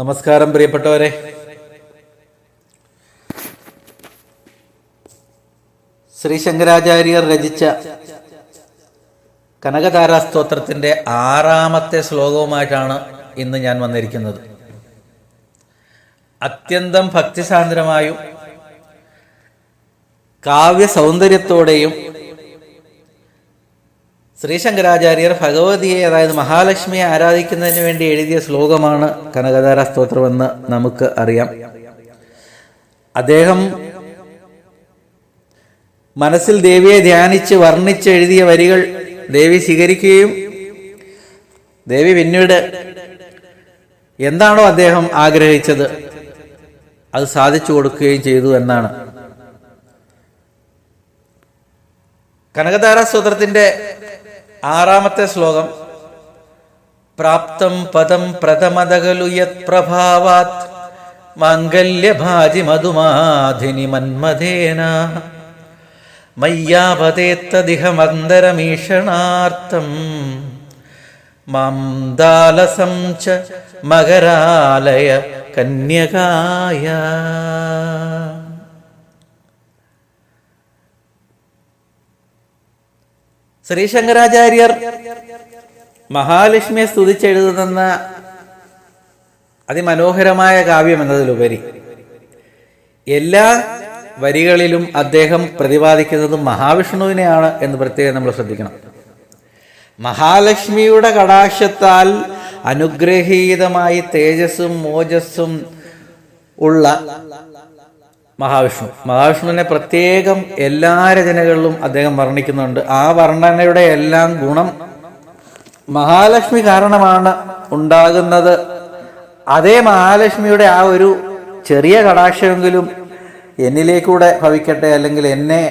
നമസ്കാരം പ്രിയപ്പെട്ടവരെ. ശ്രീ ശങ്കരാചാര്യർ രചിച്ച കനകതാരാ സ്തോത്രത്തിന്റെ ആറാമത്തെ ശ്ലോകവുമായിട്ടാണ് ഇന്ന് ഞാൻ വന്നിരിക്കുന്നത്. അത്യന്തം ഭക്തിസാന്ദ്രമായും കാവ്യ സൗന്ദര്യത്തോടെയും ശ്രീ ശങ്കരാചാര്യർ ഭഗവതിയെ അതായത് മഹാലക്ഷ്മിയെ ആരാധിക്കുന്നതിന് വേണ്ടി എഴുതിയ ശ്ലോകമാണ് കനകധാര സ്തോത്രമെന്ന് നമുക്ക് അറിയാം. അദ്ദേഹം മനസ്സിൽ ദേവിയെ ധ്യാനിച്ച് വർണിച്ച് എഴുതിയ വരികൾ ദേവി സ്വീകരിക്കുകയും ദേവി പിന്നീട് എന്താണോ അദ്ദേഹം ആഗ്രഹിച്ചത് അത് സാധിച്ചു കൊടുക്കുകയും ചെയ്തു എന്നാണ്. കനകധാര സ്തോത്രത്തിന്റെ ആറാമത്തെ ശ്ലോകം. പ്രാപ്തം പദം പ്രഥമതകലു യത് പ്രഭാവാത് മാംഗല്യഭാജി മധുമാധിനി മന്മഥേന. മയ്യാപതേത്തദിഹ മന്ദരമീഷണാർത്ഥം മാംദാലസം ച മകരാലയ കന്യകായ. ശ്രീശങ്കരാചാര്യർ മഹാലക്ഷ്മിയെ സ്തുതിച്ചെഴുതുന്ന അതിമനോഹരമായ കാവ്യം എന്നതിലുപരി എല്ലാ വരികളിലും അദ്ദേഹം പ്രതിപാദിക്കുന്നത് മഹാവിഷ്ണുവിനെയാണ് എന്ന് പ്രത്യേകം നമ്മൾ ശ്രദ്ധിക്കണം. മഹാലക്ഷ്മിയുടെ കടാക്ഷത്താൽ അനുഗ്രഹീതമായി തേജസ്സും മോജസ്സും ഉള്ള മഹാവിഷ്ണു. മഹാവിഷ്ണുവിനെ പ്രത്യേകം എല്ലാ രചനകളിലും അദ്ദേഹം വർണിക്കുന്നുണ്ട്. ആ വർണനയുടെ എല്ലാം ഗുണം മഹാലക്ഷ്മി കാരണമാണ് ഉണ്ടാകുന്നത്. അതേ മഹാലക്ഷ്മിയുടെ ആ ഒരു ചെറിയ കടാക്ഷമെങ്കിലും എന്നിലേക്കൂടെ ഭവിക്കട്ടെ അല്ലെങ്കിൽ എന്നെ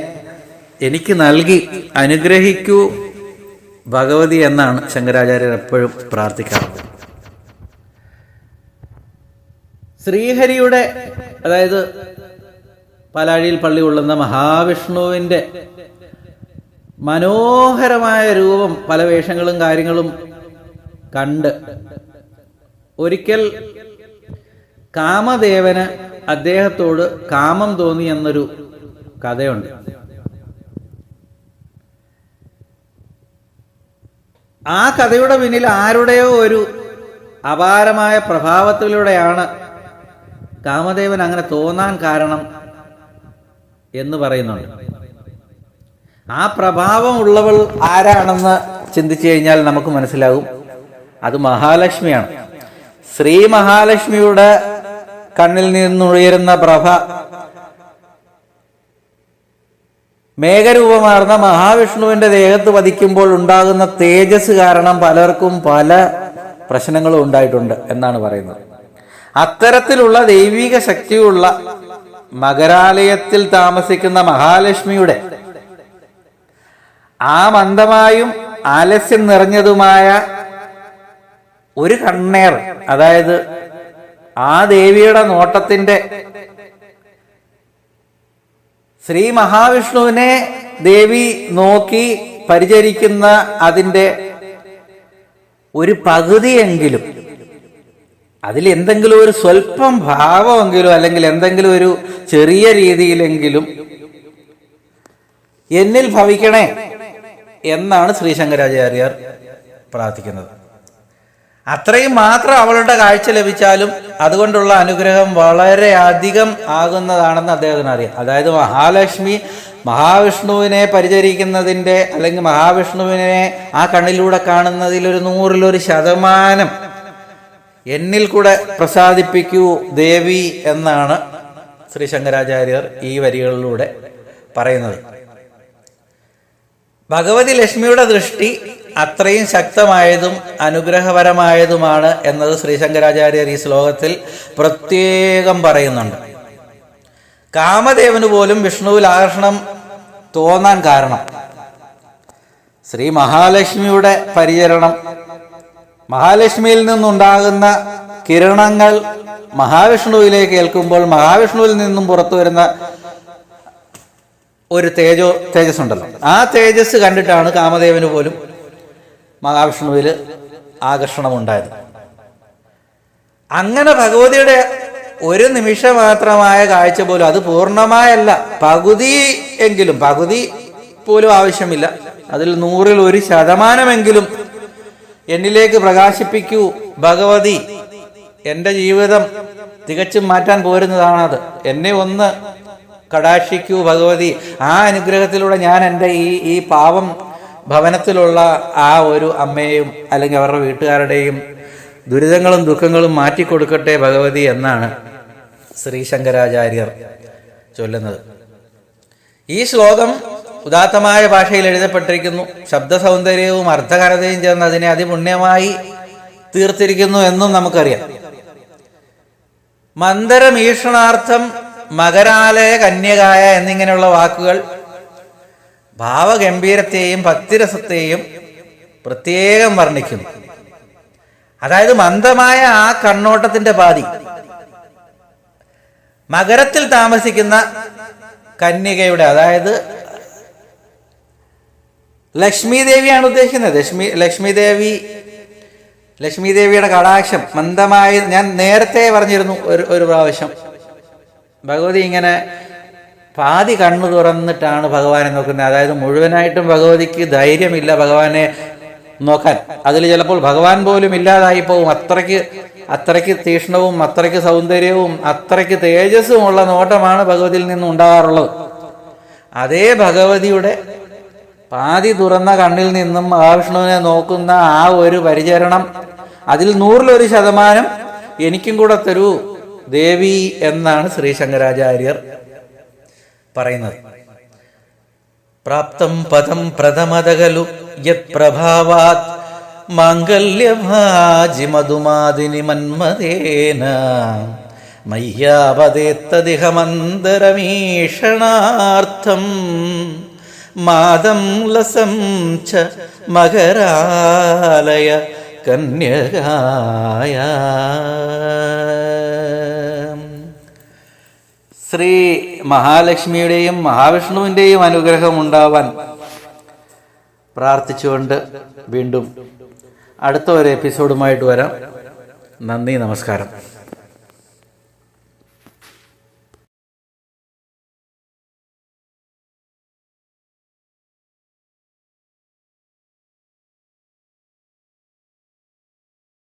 എനിക്ക് നൽകി അനുഗ്രഹിക്കൂ ഭഗവതി എന്നാണ് ശങ്കരാചാര്യർ എപ്പോഴും പ്രാർത്ഥിക്കാറുള്ളത്. ശ്രീഹരിയുടെ അതായത് പാലാഴിയിൽ പള്ളി കൊള്ളുന്ന മഹാവിഷ്ണുവിന്റെ മനോഹരമായ രൂപം പല വേഷങ്ങളും കാര്യങ്ങളും കണ്ട് ഒരിക്കൽ കാമദേവന് അദ്ദേഹത്തോട് കാമം തോന്നി എന്നൊരു കഥയുണ്ട്. ആ കഥയുടെ പിന്നിൽ ആരുടെയോ ഒരു അപാരമായ പ്രഭാവത്തിലൂടെയാണ് കാമദേവൻ അങ്ങനെ തോന്നാൻ കാരണം എന്ന് പറയുന്നുണ്ട്. ആ പ്രഭാവം ഉള്ളവൾ ആരാണെന്ന് ചിന്തിച്ചു കഴിഞ്ഞാൽ നമുക്ക് മനസ്സിലാകും. അത് മഹാലക്ഷ്മിയാണ്. ശ്രീ മഹാലക്ഷ്മിയുടെ കണ്ണിൽ നിന്നുയരുന്ന പ്രഭ മേഘരൂപമാർന്ന മഹാവിഷ്ണുവിന്റെ ദേഹത്ത് പതിക്കുമ്പോൾ ഉണ്ടാകുന്ന തേജസ് കാരണം പലർക്കും പല പ്രശ്നങ്ങളും ഉണ്ടായിട്ടുണ്ട് എന്നാണ് പറയുന്നത്. അത്തരത്തിലുള്ള ദൈവിക ശക്തിയുള്ള മകരാലയത്തിൽ താമസിക്കുന്ന മഹാലക്ഷ്മിയുടെ ആ മന്ദമായും ആലസ്യം നിറഞ്ഞതുമായ ഒരു കണ്ണേർ അതായത് ആ ദേവിയുടെ നോട്ടത്തിന്റെ ശ്രീ മഹാവിഷ്ണുവിനെ ദേവി നോക്കി പരിചരിക്കുന്ന അതിന്റെ ഒരു പകുതിയെങ്കിലും അതിൽ എന്തെങ്കിലും ഒരു സ്വല്പം ഭാവമെങ്കിലും അല്ലെങ്കിൽ എന്തെങ്കിലും ഒരു ചെറിയ രീതിയിലെങ്കിലും എന്നിൽ ഭവിക്കണേ എന്നാണ് ശ്രീ ശങ്കരാചാര്യർ പ്രാർത്ഥിക്കുന്നത്. അത്രയും മാത്രം അവളുടെ കാഴ്ച ലഭിച്ചാലും അതുകൊണ്ടുള്ള അനുഗ്രഹം വളരെ അധികം ആകുന്നതാണെന്ന് അദ്ദേഹത്തിന് അറിയാം. അതായത് മഹാലക്ഷ്മി മഹാവിഷ്ണുവിനെ പരിചരിക്കുന്നതിന്റെ അല്ലെങ്കിൽ മഹാവിഷ്ണുവിനെ ആ കണ്ണിലൂടെ കാണുന്നതിൽ ഒരു നൂറിലൊരു ശതമാനം എന്നിൽ കൂടെ പ്രസാദിപ്പിക്കൂ ദേവി എന്നാണ് ശ്രീ ശങ്കരാചാര്യർ ഈ വരികളിലൂടെ പറയുന്നത്. ഭഗവതി ലക്ഷ്മിയുടെ ദൃഷ്ടി അത്രയും ശക്തമായതും അനുഗ്രഹപരമായതുമാണ് എന്നത് ശ്രീശങ്കരാചാര്യർ ഈ ശ്ലോകത്തിൽ പ്രത്യേകം പറയുന്നുണ്ട്. കാമദേവന് പോലും വിഷ്ണുവിൽ ആകർഷണം തോന്നാൻ കാരണം ശ്രീ മഹാലക്ഷ്മിയുടെ പരിചരണം മഹാലക്ഷ്മിയിൽ നിന്നുണ്ടാകുന്ന കിരണങ്ങൾ മഹാവിഷ്ണുവിലേക്ക് ഏൽക്കുമ്പോൾ മഹാവിഷ്ണുവിൽ നിന്നും പുറത്തു വരുന്ന ഒരു തേജോ തേജസ് ഉണ്ടല്ലോ ആ തേജസ് കണ്ടിട്ടാണ് കാമദേവന് പോലും മഹാവിഷ്ണുവിൽ ആകർഷണമുണ്ടായത്. അങ്ങനെ ഭഗവതിയുടെ ഒരു നിമിഷം മാത്രമായ കാഴ്ച പോലും അത് പൂർണമായല്ല. പകുതി എങ്കിലും പകുതി പോലും ആവശ്യമില്ല. അതിൽ നൂറിൽ ഒരു ശതമാനമെങ്കിലും എന്നിലേക്ക് പ്രകാശിപ്പിക്കൂ ഭഗവതി. എന്റെ ജീവിതം തികച്ചും മാറ്റാൻ പോരുന്നതാണത്. എന്നെ ഒന്ന് കടാക്ഷിക്കൂ ഭഗവതി. ആ അനുഗ്രഹത്തിലൂടെ ഞാൻ എന്റെ ഈ ഈ പാവം ഭവനത്തിലുള്ള ആ ഒരു അമ്മയെയും അല്ലെങ്കിൽ അവരുടെ വീട്ടുകാരുടെയും ദുരിതങ്ങളും ദുഃഖങ്ങളും മാറ്റിക്കൊടുക്കട്ടെ ഭഗവതി എന്നാണ് ശ്രീ ശങ്കരാചാര്യർ ചൊല്ലുന്നത്. ഈ ശ്ലോകം ഉദാത്തമായ ഭാഷയിൽ എഴുതപ്പെട്ടിരിക്കുന്നു. ശബ്ദ സൗന്ദര്യവും അർത്ഥകരതയും ചേർന്ന് അതിനെ അതിപുണ്യമായി തീർത്തിരിക്കുന്നു എന്നും നമുക്കറിയാം. മന്ദരമീഷണാർത്ഥം മകരാലയ കന്യകായ എന്നിങ്ങനെയുള്ള വാക്കുകൾ ഭാവഗംഭീരത്തെയും ഭക്തിരസത്തെയും പ്രത്യേകം വർണിക്കുന്നു. അതായത് മന്ദമായ ആ കണ്ണോട്ടത്തിന്റെ പാതി. മകരത്തിൽ താമസിക്കുന്ന കന്യകയുടെ അതായത് ലക്ഷ്മി ദേവിയാണ് ഉദ്ദേശിക്കുന്നത്. ലക്ഷ്മി ലക്ഷ്മി ദേവി ലക്ഷ്മി ദേവിയുടെ കടാക്ഷം മന്ദമായി ഞാൻ നേരത്തെ പറഞ്ഞിരുന്നു ഒരു ഒരു പ്രാവശ്യം. ഭഗവതി ഇങ്ങനെ പാതി കണ്ണു തുറന്നിട്ടാണ് ഭഗവാനെ നോക്കുന്നത്. അതായത് മുഴുവനായിട്ടും ഭഗവതിക്ക് ധൈര്യമില്ല ഭഗവാനെ നോക്കാൻ. അതിൽ ചിലപ്പോൾ ഭഗവാൻ പോലും ഇല്ലാതായി പോവും. അത്രയ്ക്ക് അത്രയ്ക്ക് തീഷ്ണവും അത്രയ്ക്ക് സൗന്ദര്യവും അത്രയ്ക്ക് തേജസ്സുമുള്ള നോട്ടമാണ് ഭഗവതിയിൽ നിന്നും ഉണ്ടാകാറുള്ളത് അതേ ഭഗവതിയുടെ പാതി തുറന്ന കണ്ണിൽ നിന്നും മഹാവിഷ്ണുവിനെ നോക്കുന്ന ആ ഒരു പരിചരണം അതിൽ നൂറിലൊരു ശതമാനം എനിക്കും കൂടെ തരൂ ദേവി എന്നാണ് ശ്രീ ശങ്കരാചാര്യർ പറയുന്നത്. പ്രാപ്തം പദം പ്രഥമതകലു യത് പ്രഭാവാത് മന്മതേന മയ്യാവതേത്തതിഹ മന്ദരമീഷണാർത്ഥം മാതം ലസം ച മകരാലയ കന്യകായ. ശ്രീ മഹാലക്ഷ്മിയുടെയും മഹാവിഷ്ണുവിന്റെയും അനുഗ്രഹം ഉണ്ടാവാൻ പ്രാർത്ഥിച്ചുകൊണ്ട് വീണ്ടും അടുത്ത ഒരു എപ്പിസോഡുമായിട്ട് വരാം. നന്ദി നമസ്കാരം.